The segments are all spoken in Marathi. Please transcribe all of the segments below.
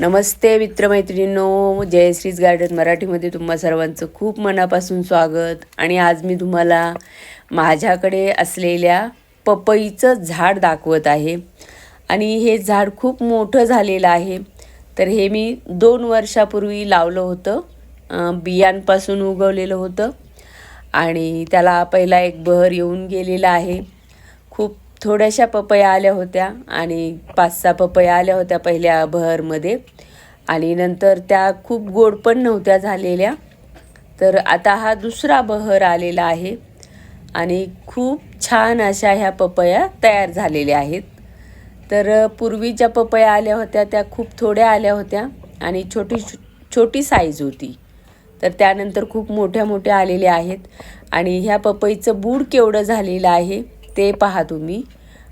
नमस्ते मित्रमैत्रिणींनो जयश्रीज गार्डन मराठीमध्ये तुम्हा सर्वांचं खूप मनापासून स्वागत. आणि आज मी तुम्हाला माझ्याकडे असलेल्या पपईचं झाड दाखवत आहे. आणि हे झाड खूप मोठं झालेलं आहे. तर हे मी दोन वर्षापूर्वी लावलं होतं. बियांपासून उगवलेलं होतं. आणि त्याला पहिला एक बहर येऊन गेलेला आहे. खूप थोड्याशा पपया आल्या होत्या आणि पाच सहा पपया आल्या होत्या पहिल्या बहरमध्ये आणि नंतर त्या खूप गोड पण नव्हत्या झालेल्या. तर आता हा दुसरा बहर आलेला आहे. आणि खूप छान अशा ह्या पपया तयार झालेल्या आहेत. तर पूर्वीच्या पपया आल्या होत्या त्या खूप थोड्या आल्या होत्या आणि छोटी छोटी साईज होती. तर त्यानंतर खूप मोठ्या मोठ्या आलेल्या आहेत. आणि ह्या पपईचं बूड केवढं झालेलं आहे ते पहा तुम्ही.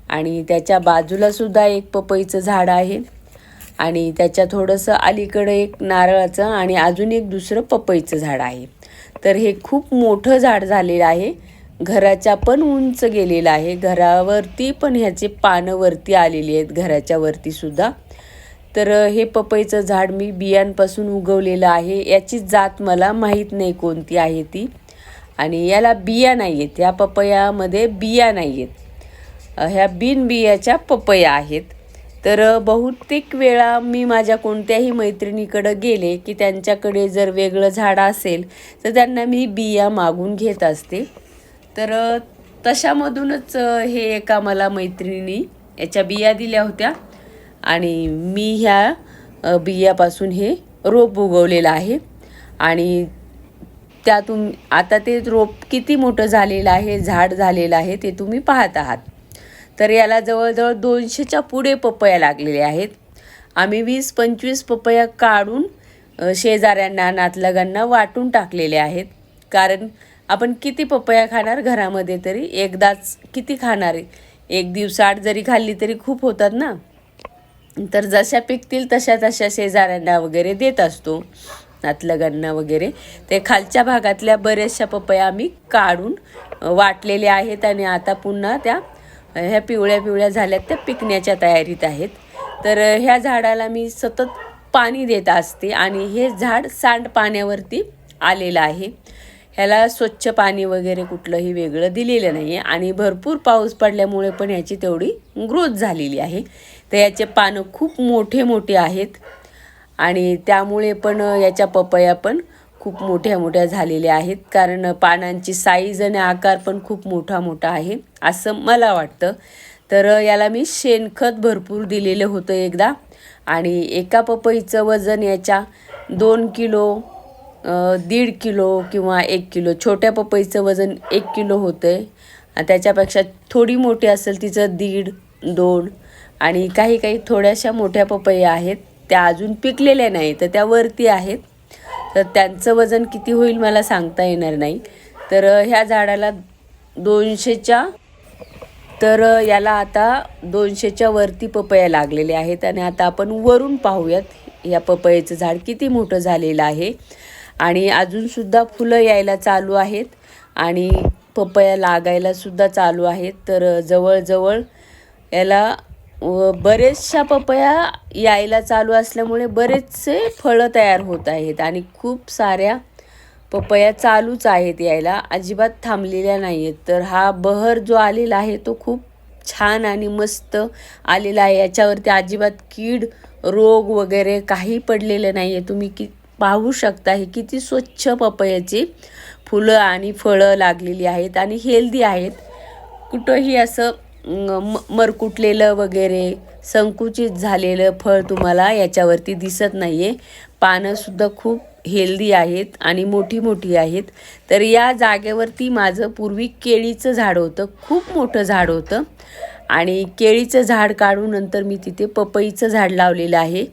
आणि त्याच्या बाजूला सुद्धा एक पपईचं झाड आहे. आणि त्याच्या थोडंसं अलीकडं एक नारळाचं आणि अजून एक दुसरं पपईचं झाड आहे. तर हे खूप मोठं झाड झालेलं आहे. घराच्या पण उंच गेलेलं आहे. घरावरती पण ह्याचे पानं वरती आलेली आहेत घराच्या वरतीसुद्धा तर हे पपईचं झाड मी बियांपासून उगवलेलं आहे. याची जात मला माहीत नाही कोणती आहे ती. आणि याला बिया नाही आहेत या पपयामध्ये बिया नाही आहेत ह्या बिनबियाच्या पपया आहेत. तर बहुतेक वेळा मी माझ्या कोणत्याही मैत्रिणीकडं गेले की त्यांच्याकडे जर वेगळं झाड असेल तर त्यांना मी बिया मागून घेत असते. तर तशामधूनच हे एका मला मैत्रिणी याच्या बिया दिल्या होत्या. आणि मी ह्या बियापासून हे रोप उगवलेलं आहे. आणि त्यातून आता ते रोप किती मोठं झालेलं आहे झाड झालेलं आहे ते तुम्ही पाहत आहात. तर याला जवळजवळ दोनशेच्या पुढे पपया लागलेल्या आहेत. आम्ही वीस पंचवीस पपया काढून शेजाऱ्यांना नातलगांना वाटून टाकलेले आहेत. कारण आपण किती पपया खाणार घरामध्ये तरी एकदाच किती खाणार? आहे एक दिवसाआड जरी खाल्ली तरी खूप होतात ना? तर जशा पिकतील तशा तशा शेजाऱ्यांना वगैरे देत असतो. नातलगांना वगैरे. ते खालच्या भागातल्या बऱ्याचशा पपया आम्ही काढून वाटलेल्या आहेत आणि आता पुन्हा त्या ह्या पिवळ्या पिवळ्या झाल्यात त्या पिकण्याच्या तयारीत आहेत. तर ह्या झाडाला मी सतत पाणी देत असते आणि हे झाड सांडपाण्यावरती आलेलं आहे. ह्याला स्वच्छ पाणी वगैरे कुठलंही वेगळं दिलेलं नाही आहे आणि भरपूर पाऊस पडल्यामुळे पण ह्याची तेवढी ग्रोथ झालेली आहे. तर याचे पानं खूप मोठे मोठे आहेत. आणि त्यामुळे पण याच्या पपया पण खूप मोठ्या मोठ्या झालेल्या आहेत. कारण पानांची साईज आणि आकार पण खूप मोठा मोठा आहे असं मला वाटतं. तर याला मी शेणखत भरपूर दिलेलं होतं एकदा. आणि एका पपईचं वजन याच्या दोन किलो दीड किलो किंवा एक किलो छोट्या पपईचं वजन एक किलो होतं आहे त्याच्यापेक्षा थोडी मोठी असेल तिचं दीड दोन आणि काही काही थोड्याशा मोठ्या पपया आहेत. त्या अजून पिकलेल्या नाही तर त्या वरती आहेत. तर त्यांचं वजन किती होईल मला सांगता येणार नाही. तर ह्या झाडाला दोनशेच्या तर याला आता दोनशेच्या वरती पपया लागलेल्या आहेत आणि आता आपण वरून पाहूयात या पपयाचं झाड किती मोठं झालेलं आहे. आणि अजूनसुद्धा फुलं यायला चालू आहेत आणि पपया लागायलासुद्धा चालू आहेत. तर जवळजवळ याला व बरेचशा पपया यायला चालू असल्यामुळे बरेचसे फळं तयार होत आहेत आणि खूप साऱ्या पपया चालूच आहेत यायला. अजिबात थांबलेल्या नाही आहेत तर हा बहर जो आलेला आहे तो खूप छान आणि मस्त आलेला आहे. याच्यावरती अजिबात कीड रोग वगैरे काही पडलेलं नाही आहे तुम्ही कि पाहू शकता हे किती स्वच्छ पपयाची फुलं आणि फळं लागलेली आहेत आणि हेल्दी आहेत. कुठंही असं म मरकुटलेलं वगैरे संकुचित झालेलं फळ तुम्हाला याच्यावरती दिसत नाही आहे पानंसुद्धा खूप हेल्दी आहेत आणि मोठी मोठी आहेत. तर या जागेवरती माझं पूर्वी केळीचं झाड होतं खूप मोठं झाड होतं. आणि केळीचं झाड काढून नंतर मी तिथे पपईचं झाड लावलेलं आहे.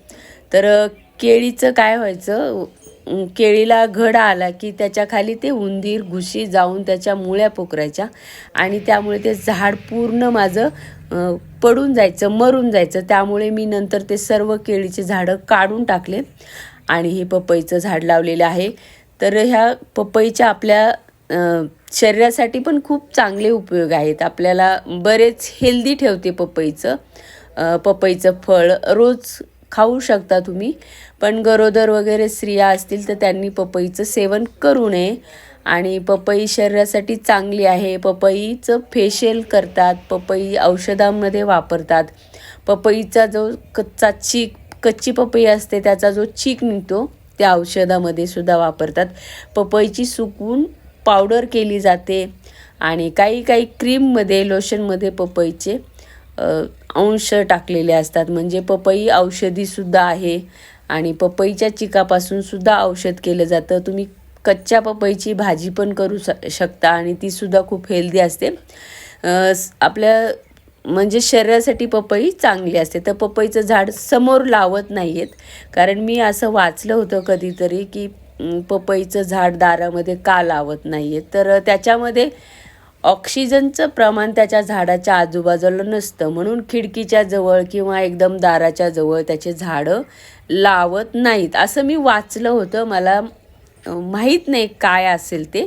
तर केळीचं काय व्हायचं केळीला घड आला की त्याच्याखाली ते उंदीर घुशी जाऊन त्याच्या मुळ्या पोकरायच्या आणि त्यामुळे ते झाड पूर्ण माझं पडून जायचं मरून जायचं. त्यामुळे मी नंतर ते सर्व केळीचे झाडं काढून टाकले आणि हे पपईचं झाड लावलेलं आहे. तर ह्या पपईच्या आपल्या शरीरासाठी पण खूप चांगले उपयोग आहेत. आपल्याला बरेच हेल्दी ठेवते पपईचं. पपईचं फळ रोज खाऊ शकता तुम्ही. पण गरोदर वगैरे स्त्रिया असतील तर त्यांनी पपईचं सेवन करू नये. आणि पपई शरीरासाठी चांगली आहे. पपईचं फेशियल करतात. पपई औषधांमध्ये वापरतात. पपईचा जो कच्चा चीक कच्ची पपई असते त्याचा जो चीक निघतो त्या औषधामध्ये सुद्धा वापरतात. पपईची सुकवून पावडर केली जाते. आणि काही काही क्रीममध्ये लोशनमध्ये पपईचे अंश टाकलेले असतात. म्हणजे पपई औषधीसुद्धा आहे आणि पपईच्या चिकापासून सुद्धा औषध केलं जातं. तुम्ही कच्च्या पपईची भाजी पण करू श शकता आणि तीसुद्धा खूप हेल्दी असते. आपल्या म्हणजे शरीरासाठी पपई चांगली असते. तर पपईचं झाड समोर लावत नाही आहेत कारण मी असं वाचलं होतं कधीतरी की पपईचं झाड दारामध्ये का लावत नाही आहेत तर त्याच्यामध्ये ऑक्सिजनचं प्रमाण त्याच्या झाडाच्या आजूबाजूला नसतं. म्हणून खिडकीच्या जवळ किंवा एकदम दाराच्या जवळ त्याचे झाडं लावत नाहीत. असं मी वाचलं होतं. मला माहीत नाही काय असेल ते.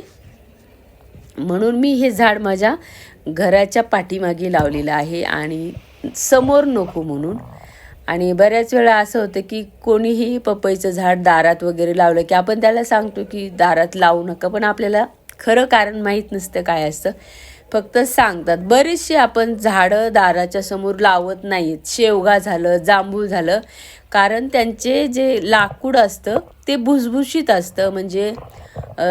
म्हणून मी हे झाड माझ्या घराच्या पाठीमागे लावलेलं आहे आणि समोर नको म्हणून. आणि बऱ्याच वेळा असं होतं की कोणीही पपईचं झाड दारात वगैरे लावलं की आपण त्याला सांगतो की दारात लावू नका पण आपल्याला खरं कारण माहीत नसतं काय असतं फक्त सांगतात बरेचसे आपण झाडं दाराच्या समोर लावत नाहीत. शेवगा झालं जांभूळ झालं. कारण त्यांचे जे लाकूड असतं ते भुसभुशीत असतं. म्हणजे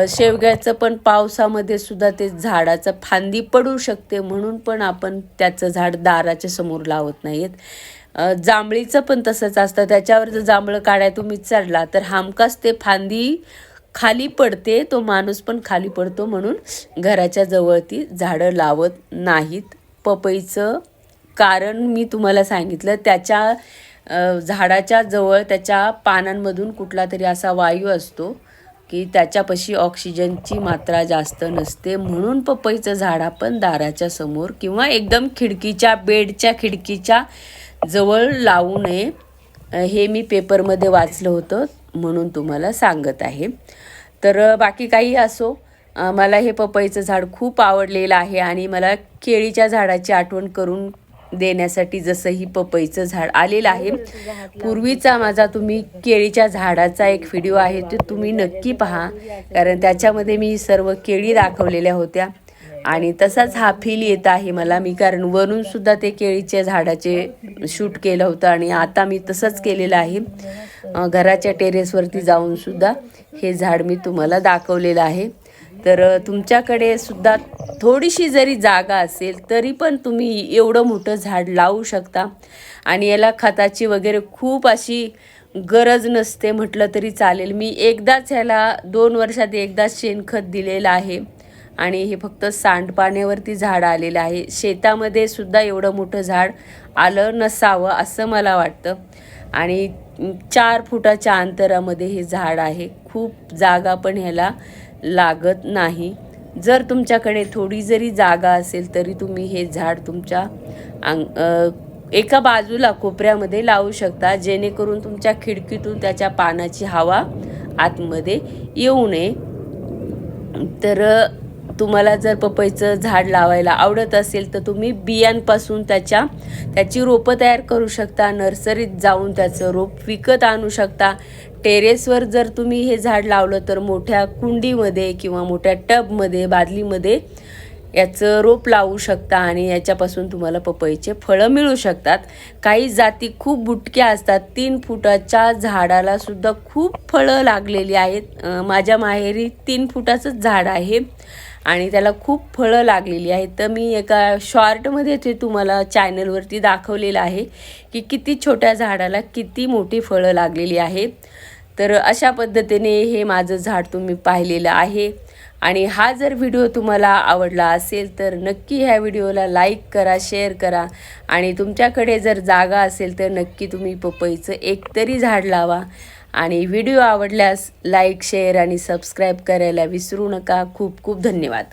शेवग्याचं पण पावसामध्ये सुद्धा ते झाडाचं फांदी पडू शकते म्हणून पण आपण त्याचं झाड दाराच्या समोर लावत नाहीत. जांभळीचं पण तसंच असतं. त्याच्यावर जर जांभळं काढाय तुम्ही चढला तर हमखास ते फांदी खाली पडते तो माणूस पण खाली पडतो म्हणून घराच्या जवळ ती झाडं लावत नाहीत. पपईचं कारण मी तुम्हाला सांगितलं त्याच्या झाडाच्या जवळ त्याच्या पानांमधून कुठला तरी असा वायू असतो की त्याच्यापाशी ऑक्सिजनची मात्रा जास्त नसते. म्हणून पपईचं झाड आपण दाराच्या समोर किंवा एकदम खिडकीच्या बेडच्या खिडकीच्या जवळ लावू नये. हे मी पेपरमध्ये वाचलं होतं. म्हणून तुम्हाला सांगत आहे. तर बाकी काही असो मला हे पपईचं झाड खूप आवडलेलं आहे आणि मला केळीच्या झाडाची आठवण करून देण्यासाठी जसं ही पपईचं झाड आलेलं आहे. पूर्वीचा माझा तुम्ही केळीच्या झाडाचा एक व्हिडिओ आहे तो तुम्ही नक्की पहा. कारण त्याच्यामध्ये मी सर्व केळी दाखवलेल्या होत्या. आणि तसाच हा फील येत आहे मला. मी कारण वरून सुद्धा ते केळीच्या झाडाचे शूट केलं होतं आणि आता मी तसंच केलेलं आहे. घराच्या टेरेसवरती जाऊन सुद्धा हे झाड मी तुम्हाला दाखवलेलं आहे. तर तुमच्याकडे सुद्धा थोडीशी जरी जागा असेल तरी पण तुम्ही एवढं मोठं झाड लावू शकता. आणि याला खताची वगैरे खूप अशी गरज नसते म्हटलं तरी चालेल. मी एकदाच ह्याला दोन वर्षात एकदाच शेणखत दिलेलं आहे. आणि हे फक्त सांडपाण्यावरती झाड आलेलं आहे. शेतामध्ये सुद्धा एवढं मोठं झाड आलं नसावं असं मला वाटतं. आणि चार फुटाच्या अंतरामध्ये हे झाड आहे. खूप जागा पण ह्याला लागत नाही. जर तुमच्याकडे थोडी जरी जागा असेल तरी तुम्ही हे झाड तुमच्या अंग एका बाजूला कोपऱ्यामध्ये लावू शकता. जेणेकरून तुमच्या खिडकीतून त्याच्या पानाची हवा आतमध्ये येऊ नये. तर तुम्हाला जर पपईचं झाड लावायला आवडत असेल तर तुम्ही बियांपासून त्याच्या त्याची रोपं तयार करू शकता नर्सरीत जाऊन त्याचं रोप विकत आणू शकता. टेरेसवर जर तुम्ही हे झाड लावलं तर मोठ्या कुंडीमध्ये किंवा मोठ्या टबमध्ये बादलीमध्ये याचं रोप लावू शकता आणि याच्यापासून तुम्हाला पपईचे फळं मिळू शकतात. काही जाती खूप बुटक्या असतात तीन फुटाच्या झाडाला सुद्धा खूप फळं लागलेली आहेत. माझ्या माहेरी तीन फुटाचंच झाड आहे. आणि त्याला खूप फळं लागलेली आहेत. तर मी एका शॉर्टमध्ये ते तुम्हाला चॅनलवरती दाखवलेलं आहे की किती छोट्या झाडाला किती मोठी फळं लागलेली आहेत. तर अशा पद्धतीने हे माझं झाड तुम्ही पाहिलेलं आहे. आणि हा जर व्हिडिओ तुम्हाला आवडला असेल तर नक्की ह्या व्हिडिओला लाईक करा शेअर करा. आणि तुमच्याकडे जर जागा असेल तर नक्की तुम्ही पपईचं एक तरी झाड लावा. आणि व्हिडिओ आवडल्यास लाईक शेअर आणि सबस्क्राईब करायला विसरू नका. खूप खूप धन्यवाद.